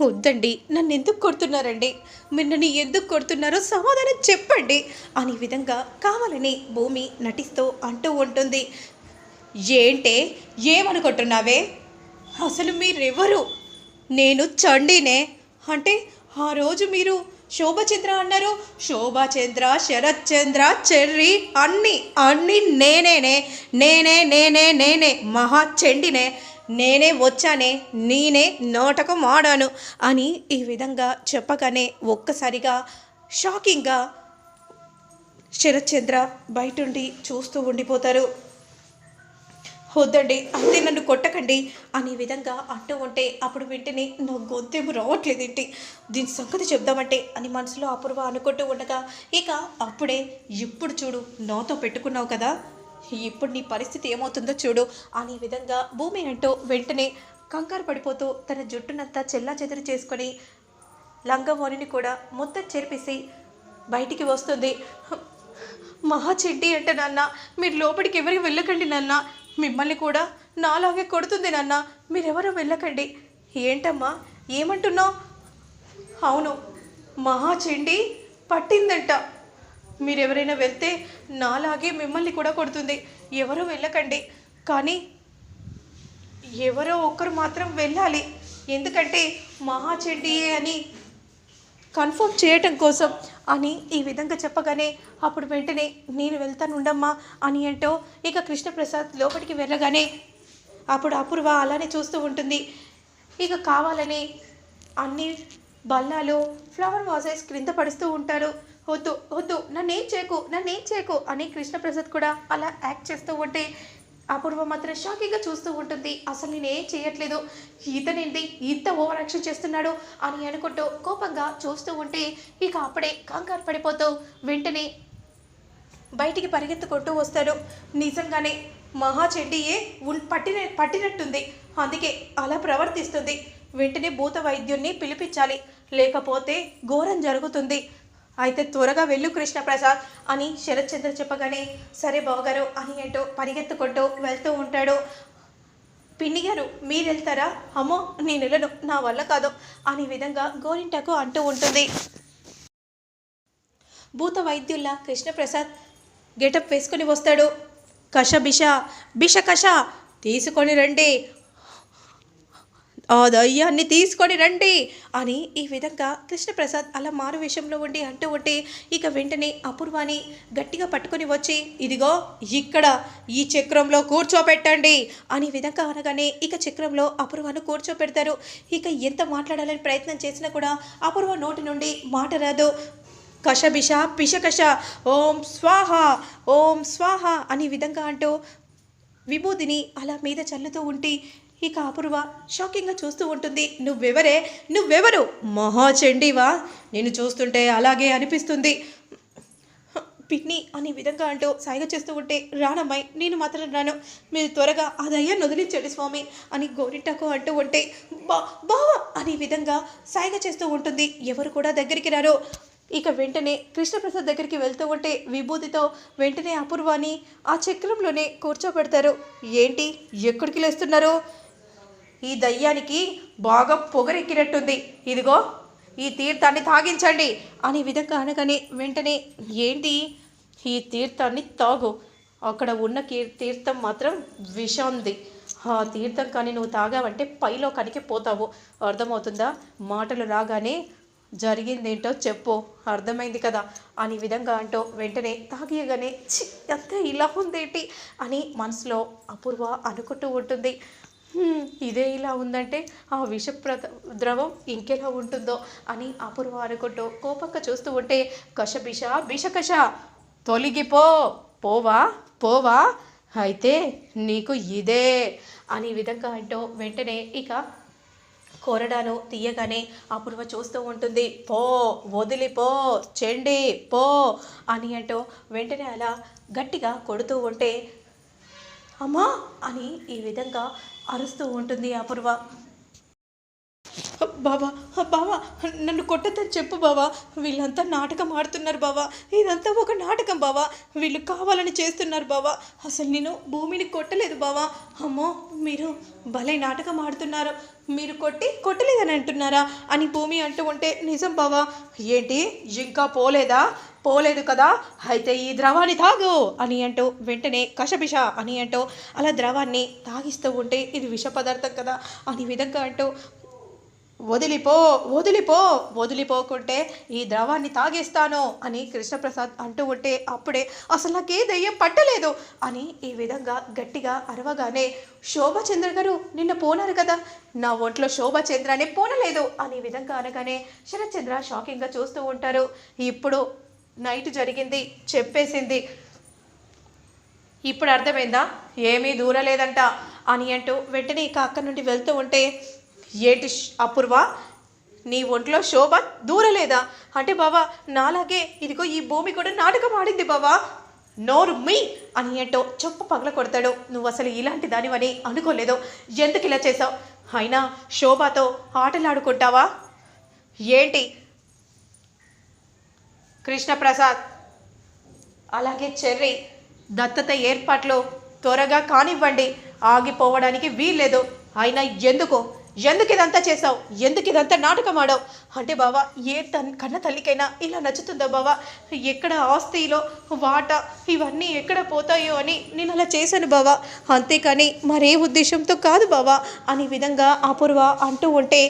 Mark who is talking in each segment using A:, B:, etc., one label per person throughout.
A: వద్దండి నన్ను ఎందుకు కొడుతున్నారండి? మీరు ఎందుకు కొడుతున్నారో సమాధానం చెప్పండి అనే విధంగా కావాలని భూమి నటిస్తూ అంటూ ఉంటుంది. ఏంటే? ఏమనుకుంటున్నావే? అసలు మీరెవరు? నేను చండీనే. అంటే ఆ రోజు మీరు శోభచంద్ర అన్నారు. శోభాచంద్ర శరత్ చంద్ర చెర్రి అన్ని అన్ని నేనేనే నేనే నేనే నేనే మహా చండినే. నేనే వచ్చానే నేనే నాటకం మాడాను అని ఈ విధంగా చెప్పగానే ఒక్కసారిగా షాకింగ్గా శరత్చంద్ర బయటుండి చూస్తూ ఉండిపోతారు. వద్దండి అంతే నన్ను కొట్టకండి అనే విధంగా అంటూ ఉంటే అప్పుడు వెంటనే నా గొంతేమో రావట్లేదు ఏంటి? దీని సంగతి చెప్దామంటే అని మనసులో అపూర్వ అనుకుంటూ ఉండగా ఇక అప్పుడే ఇప్పుడు చూడు నాతో పెట్టుకున్నావు కదా? ఇప్పుడు నీ పరిస్థితి ఏమవుతుందో చూడు. అనే విధంగా భూమి అంటూ వెంటనే కంగారు పడిపోతూ తన జుట్టునంతా చెల్లా చెదురు చేసుకొని లంగవోనిని కూడా మొత్తం చెరిపేసి బయటికి వస్తుంది. మహా చెడ్డి అంటే నాన్న. మీరు లోపలికి ఎవరికి వెళ్ళకండి నాన్న. మిమ్మల్ని కూడా నాలాగే కొడుతుంది నాన్న. మీరెవరూ వెళ్ళకండి. ఏంటమ్మా? ఏమంటున్నావు? అవును. మహా చెండి పట్టిందంట. మీరెవరైనా వెళ్తే నాలాగే మిమ్మల్ని కూడా కొడుతుంది. ఎవరూ వెళ్ళకండి. కానీ ఎవరో ఒక్కరు మాత్రం వెళ్ళాలి. ఎందుకంటే మహా చెడ్డియే అని కన్ఫర్మ్ చేయటం కోసం అని ఈ విధంగా చెప్పగానే అప్పుడు వెంటనే నేను వెళ్తాను ఉండమ్మా అని అంటూ ఇక కృష్ణప్రసాద్ లోపలికి వెళ్ళగానే అప్పుడు అపూర్వ అలానే చూస్తూ ఉంటుంది. ఇక కావాలని అన్ని బల్లాలు ఫ్లవర్ వాజెస్ క్రింద పడుస్తూ ఉంటారు. వద్దు వద్దు నన్నేం చేయకు నన్నేం చేయకు అని కృష్ణప్రసాద్ కూడా అలా యాక్ట్ చేస్తూ ఉంటే అపూర్వ మాత్రం షాకింగ్గా చూస్తూ ఉంటుంది. అసలు నేనేం చేయట్లేదు. ఇతనేంటి ఇంత ఓవర్ యాక్షన్ చేస్తున్నాడు అని అనుకుంటూ కోపంగా చూస్తూ ఉంటే ఇక అప్పుడే కంగారు పడిపోతూ వెంటనే బయటికి పరిగెత్తుకుంటూ వస్తాడు నిజంగానే మహా చెడ్డియే ఉన్ పట్టిన పట్టినట్టుంది. అందుకే అలా ప్రవర్తిస్తుంది. వెంటనే భూత వైద్యుణ్ణి పిలిపించాలి. లేకపోతే ఘోరం జరుగుతుంది. అయితే త్వరగా వెళ్ళు కృష్ణప్రసాద్ అని శరత్చంద్ర చెప్పగానే సరే బావగారు అని ఏంటో పరిగెత్తుకుంటూ వెళ్తూ ఉంటాడు. పిన్ని గారు మీరు వెళ్తారా అమ్మో నేను వెళ్ళను నా వల్ల కాదు అనే విధంగా గోరింటకు అంటూ ఉంటుంది. భూత వైద్యుల్లా కృష్ణప్రసాద్ గెటప్ వేసుకొని వస్తాడు. కష బిష బిష కష తీసుకొని రండి. ఆ దయ్యాన్ని తీసుకొని రండి అని ఈ విధంగా కృష్ణప్రసాద్ అలా మారు విషయంలో ఉండి అంటూ ఉంటే ఇక వెంటనే అపూర్వాని గట్టిగా పట్టుకొని వచ్చి ఇదిగో ఇక్కడ ఈ చక్రంలో కూర్చోపెట్టండి అని విధంగా అనగానే ఇక చక్రంలో అపూర్వను కూర్చోపెడతారు. ఇక ఎంత మాట్లాడాలని ప్రయత్నం చేసినా కూడా అపూర్వ నోటి నుండి మాట రాదు. కషబిష పిషకష ఓం స్వాహ ఓం స్వాహ అని విధంగా అంటూ విభూతిని అలా మీద చల్లుతూ ఉంటే ఇక అపూర్వ షాకింగ్గా చూస్తూ ఉంటుంది. నువ్వెవరే? నువ్వెవరు? మహాచండివా నేను చూస్తుంటే అలాగే అనిపిస్తుంది. పిన్ని అనే విధంగా అంటూ సాయిగ చేస్తూ ఉంటే రానమ్మాయి నేను మాత్రం రాను. మీరు త్వరగా ఆ దయ్యాన్ని వదిలించండి స్వామి అని గోరింటకు అంటూ ఉంటే బా బావా అనే విధంగా సాయిగా చేస్తూ ఉంటుంది. ఎవరు కూడా దగ్గరికి రారు. ఇక వెంటనే కృష్ణప్రసాద్ దగ్గరికి వెళ్తూ ఉంటే విభూతితో వెంటనే అపూర్వాని ఆ చక్రంలోనే కూర్చోబెడతారు. ఏంటి? ఎక్కడికి లేస్తున్నారు? ఈ దయ్యానికి బాగా పొగరెక్కినట్టుంది. ఇదిగో ఈ తీర్థాన్ని తాగించండి. అనే విధంగా అనగానే వెంటనే ఏంటి? ఈ తీర్థాన్ని తాగు. అక్కడ ఉన్న కీ- తీర్థం మాత్రం విషంది ఆ తీర్థం కానీ నువ్వు తాగావంటే పైలో కనికి పోతావు. అర్థమవుతుందా? మాటలు రాగానే జరిగిందేంటో చెప్పు. అర్థమైంది కదా. అని విధంగా అంటూ వెంటనే తాగియగానే చి అంతా ఇలా ఉందేంటి? అని మనసులో అపూర్వ అనుకుంటూ ఉంటుంది. ఇదే ఇలా ఉందంటే ఆ విషప్ర ద్రవం ఇంకెలా ఉంటుందో అని అపూర్వ అనుకుంటూ కోపక్క చూస్తూ ఉంటే కషబిష బిషకష తొలగిపో పోవా పోవా అయితే నీకు ఇదే అని విధంగా అంటూ వెంటనే ఇక కొరడాను తీయగానే అపూర్వ చూస్తూ ఉంటుంది. పో వదిలిపో చెండి పో అని అంటూ వెంటనే అలా గట్టిగా కొడుతూ ఉంటే అమ్మా అని ఈ విధంగా అరుస్తూ ఉంటుంది అపూర్వ. బావా బావా నన్ను కొట్టద్దని చెప్పు బావా. వీళ్ళంతా నాటకం ఆడుతున్నారు బావా. ఇదంతా ఒక నాటకం బావా. వీళ్ళు కావాలని చేస్తున్నారు బావా. అసలు నేను భూమిని కొట్టలేదు బావా. అమ్మో మీరు భలే నాటకం ఆడుతున్నారు. మీరు కొట్టి కొట్టలేదని అంటున్నారా అని భూమి అంటూ ఉంటే నిజం బావా. ఏంటి ఇంకా పోలేదా? పోలేదు కదా? అయితే ఈ ద్రవాన్ని తాగు అని అంటూ వెంటనే కషపిష అని అంటూ అలా ద్రవాన్ని తాగిస్తూ ఉంటే ఇది విష పదార్థం కదా అని విధంగా అంటూ వదిలిపో వదిలిపో వదిలిపోకుంటే ఈ ద్రవాన్ని తాగేస్తాను అని కృష్ణప్రసాద్ అంటూ ఉంటే అప్పుడే అసలు నాకే దయ్యం పట్టలేదు అని ఈ విధంగా గట్టిగా అరవగానే శోభచంద్ర గారు నిన్న పోనారు కదా నా ఒంట్లో శోభచంద్ర అనే పోనలేదు అని విధంగా అనగానే శరత్చంద్ర షాకింగ్గా చూస్తూ ఉంటారు. ఇప్పుడు నైట్ జరిగింది చెప్పేసింది. ఇప్పుడు అర్థమైందా? ఏమీ దూరలేదంట అని అంటూ వెంటనే ఇక అక్కడి నుండి వెళ్తూ ఉంటే ఏంటి అపూర్వ నీ ఒంట్లో శోభ దూరలేదా? అంటే బావా నాలాగే ఇదిగో ఈ భూమి కూడా నాటకం ఆడింది బావా. నోరు మీ అని ఏంటో చెప్పు పగల కొడతాడు. నువ్వు అసలు ఇలాంటి దానివని అనుకోలేదు. ఎందుకు ఇలా చేసావు అయినా శోభతో ఆటలాడుకుంటావా? ఏంటి? కృష్ణప్రసాద్ అలాగే చెర్రీ దత్తత ఏర్పాట్లు త్వరగా కానివ్వండి. ఆగిపోవడానికి వీల్లేదు. అయినా ఎందుకు? ఎందుకు ఇదంతా చేసావు ఎందుకు ఇదంతా నాటకం ఆడావు? అంటే బావా ఏ తన్ కన్న తల్లికైనా ఇలా నచ్చుతుందా బావా? ఎక్కడ ఆస్తిలో వాటా ఇవన్నీ ఎక్కడ పోతాయో అని నేను అలా చేశాను బావా. అంతేకాని మరే ఉద్దేశంతో కాదు బావా. అనే విధంగా అపూర్వ అంటూ ఉంటే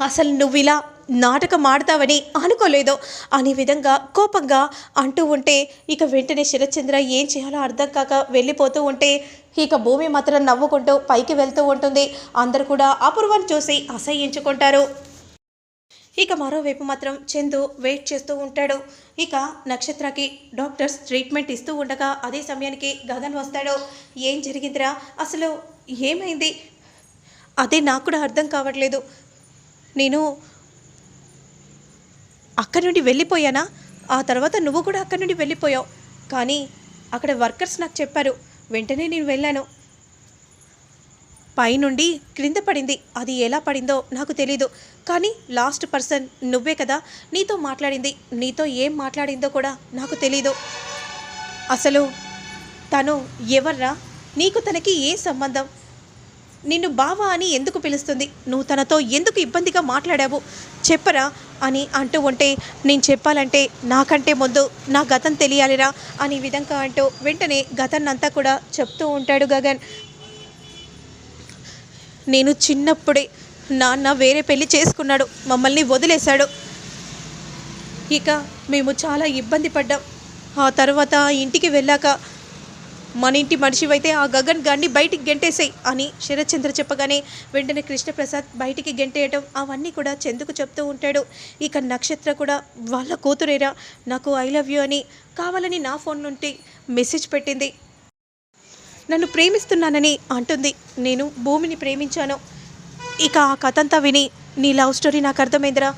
A: అసలు నువ్వు ఇలా నాటకం ఆడతావని అనుకోలేదు. అనే విధంగా కోపంగా అంటూ ఉంటే ఇక వెంటనే శరత్చంద్ర ఏం చేయాలో అర్థం కాక వెళ్ళిపోతూ ఉంటే ఇక భూమి మాత్రం నవ్వుకుంటూ పైకి వెళ్తూ ఉంటుంది. అందరు కూడా అపూర్వం చూసి అసహ్యించుకుంటారు. ఇక మరోవైపు మాత్రం చందు వెయిట్ చేస్తూ ఉంటాడు. ఇక నక్షత్రకి డాక్టర్స్ ట్రీట్మెంట్ ఇస్తూ ఉండగా అదే సమయానికి గగన్ వస్తాడు. ఏం జరిగిందిరా? అసలు ఏమైంది? అదే నాకు కూడా అర్థం కావట్లేదు. నేను అక్కడి నుండి వెళ్ళిపోయానా? ఆ తర్వాత నువ్వు కూడా అక్కడి నుండి వెళ్ళిపోయావు. కానీ అక్కడ వర్కర్స్ నాకు చెప్పారు వెంటనే నేను వెళ్ళాను. పైనుండి క్రింద పడింది. అది ఎలా పడిందో నాకు తెలీదు. కానీ లాస్ట్ పర్సన్ నువ్వే కదా నీతో మాట్లాడింది. నీతో ఏం మాట్లాడిందో కూడా నాకు తెలీదు. అసలు తను ఎవర్రా? నీకు తనకి ఏ సంబంధం? నిన్ను బావా అని ఎందుకు పిలుస్తుంది? నువ్వు తనతో ఎందుకు ఇబ్బందిగా మాట్లాడావు? చెప్పరా అని అంటూ ఉంటే నేను చెప్పాలంటే నాకంటే ముందు నా గతం తెలియాలిరా అని విధంగా అంటూ వెంటనే గతాన్నంతా కూడా చెప్తూ ఉంటాడు గగన్. నేను చిన్నప్పుడే నాన్న వేరే పెళ్ళి చేసుకున్నాడు మమ్మల్ని వదిలేశాడు. ఇక మేము చాలా ఇబ్బంది పడ్డాం. ఆ తర్వాత ఇంటికి వెళ్ళాక మన ఇంటి మనిషివైతే ఆ గగన్ గాన్ని బయటికి గెంటేసాయి అని శరత్చంద్ర చెప్పగానే వెంటనే కృష్ణప్రసాద్ బయటికి గెంటేయటం అవన్నీ కూడా చందుకు చెప్తూ ఉంటాడు. ఇక నక్షత్ర కూడా వాళ్ళ కూతురేరా నాకు ఐ లవ్ యూ అని కావాలని నా ఫోన్ నుండి మెసేజ్ పెట్టింది. నన్ను ప్రేమిస్తున్నానని అంటుంది. నేను భూమిని ప్రేమించాను. ఇక ఆ కథంతా విని నీ లవ్ స్టోరీ నాకు అర్థమైందిరా.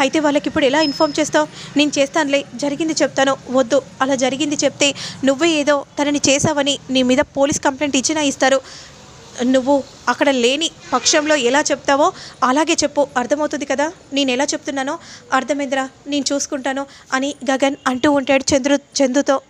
A: అయితే వాళ్ళకి ఇప్పుడు ఎలా ఇన్ఫామ్ చేస్తావు? నేను చేస్తానులే జరిగింది చెప్తాను వద్దు. అలా జరిగింది చెప్తే నువ్వే ఏదో తనని చేసావని నీ మీద పోలీస్ కంప్లైంట్ ఇచ్చినా ఇస్తారు. నువ్వు అక్కడ లేని పక్షంలో ఎలా చెప్తావో అలాగే చెప్పు. అర్థమవుతుంది కదా? నేను ఎలా చెప్తున్నానో? అర్థమైందిరా నేను చూసుకుంటాను అని గగన్ అంటూ ఉంటాడు చంద్రు చందుతో.